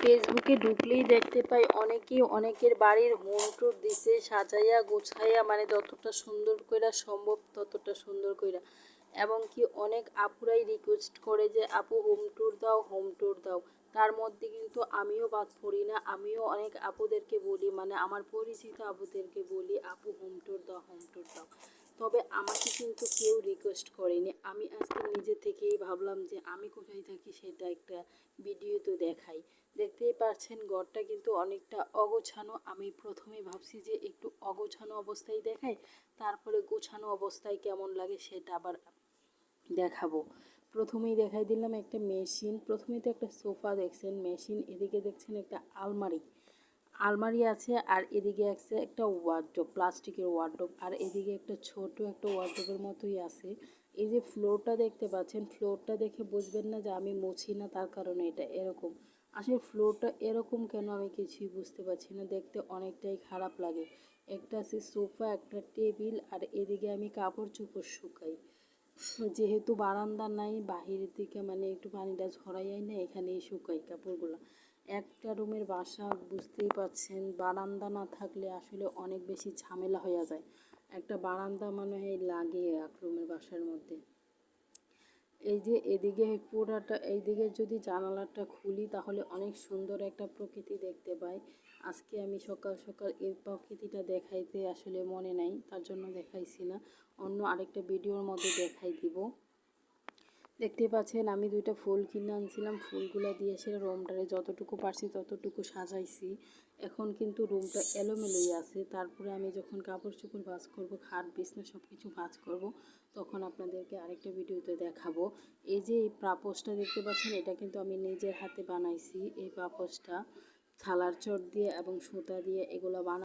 ফেসবুকে ঢুকলেই দেখতে পাই অনেকেই অনেকের বাড়ির হোম ট্যুর দিছে সাজাইয়া গোছাইয়া মানে যতটা সুন্দর কইরা সম্ভব ততটা সুন্দর কইরা। এবং কি অনেক আপুরাই রিকোয়েস্ট করে যে, আপু হোম ট্যুর দাও হোম ট্যুর দাও। তার মধ্যে কিন্তু আমিও বাদ পড়ি না, আমিও অনেক আপুদেরকে বলি মানে আমার পরিচিত আপুদেরকে বলি, আপু হোম ট্যুর দাও হোম ট্যুর দাও। তবে আমাকে কিন্তু কেউ রিকোয়েস্ট করেনি। আমি আজকে নিজে থেকেই ভাবলাম যে আমি কোথায় থাকি সেটা একটা ভিডিও তো দেখাই। দেখতেই পাচ্ছেন, ঘরটা কিন্তু অনেকটা অগোছানো। আমি প্রথমে ভাবছি যে একটু অগোছানো অবস্থায় দেখাই, তারপরে গোছানো অবস্থায় কেমন লাগে সেটা আবার দেখাবো। প্রথমেই দেখাই দিলাম একটা মেশিন প্রথমে তো একটা সোফা দেখছেন মেশিন এদিকে দেখছেন একটা আলমারি। আলমারি আছে আর এদিকে আছে একটা ওয়ার্ড্রোব প্লাস্টিকের ওয়ার্ড্রোব আর এদিকে একটা ছোট একটা ওয়ার্ড্রোবের মতোই আছে। এই যে ফ্লোরটা দেখতে পাচ্ছেন ফ্লোরটা দেখে বুঝবেন না যে আমি মুছি না তার কারণে এটা এরকম। আসলে ফ্লোরটা এরকম কেন আমি কিছুই বুঝতে পারছি না, দেখতে অনেকটাই খারাপ লাগে। একটা আছে সোফা, একটা টেবিল আর এদিকে আমি কাপড় চোপড় শুকাই। যেহেতু বারান্দা নাই, বাহিরের দিকে মানে একটু পানিটা ঝরাইয়াই না, এখানেই শুকাই কাপড়গুলো। একটা রুমের বাসা বুঝতেই পারছেন, বারান্দা না থাকলে আসলে অনেক বেশি ঝামেলা হয়ে যায়। একটা বারান্দা মানে লাগে এক রুমের বাসার মধ্যে। এই যে এদিকে পুরাটা, এইদিকে যদি জানালাটা খুলি তাহলে অনেক সুন্দর একটা প্রকৃতি দেখতে পাই। আজকে আমি সকাল সকাল এই প্রকৃতিটা দেখাইতে আসলে মনে নাই, তার জন্য দেখাইছি না। অন্য আরেকটা ভিডিওর মধ্যে দেখাই দিব। দেখতে পাচ্ছেন, আমি দুইটা ফুল কিনে আনছিলাম। ফুলগুলো দিয়ে সে রুমটারে যতটুকু পারছি ততটুকু সাজাইছি। এখন কিন্তু রুমটা এলোমেলোই আছে। তারপরে আমি যখন কাপড় চোপড় ভাজ করব, খাট, বিছনা সব কিছু ভাজ করব, তখন আপনাদেরকে আরেকটা ভিডিওতে দেখাবো। এই যে এই পাপোশটা দেখতে পাচ্ছেন, এটা কিন্তু আমি নিজের হাতে বানাইছি। এই পাপোশটা থালার চট দিয়ে এবং সুতা দিয়ে এগুলো বানা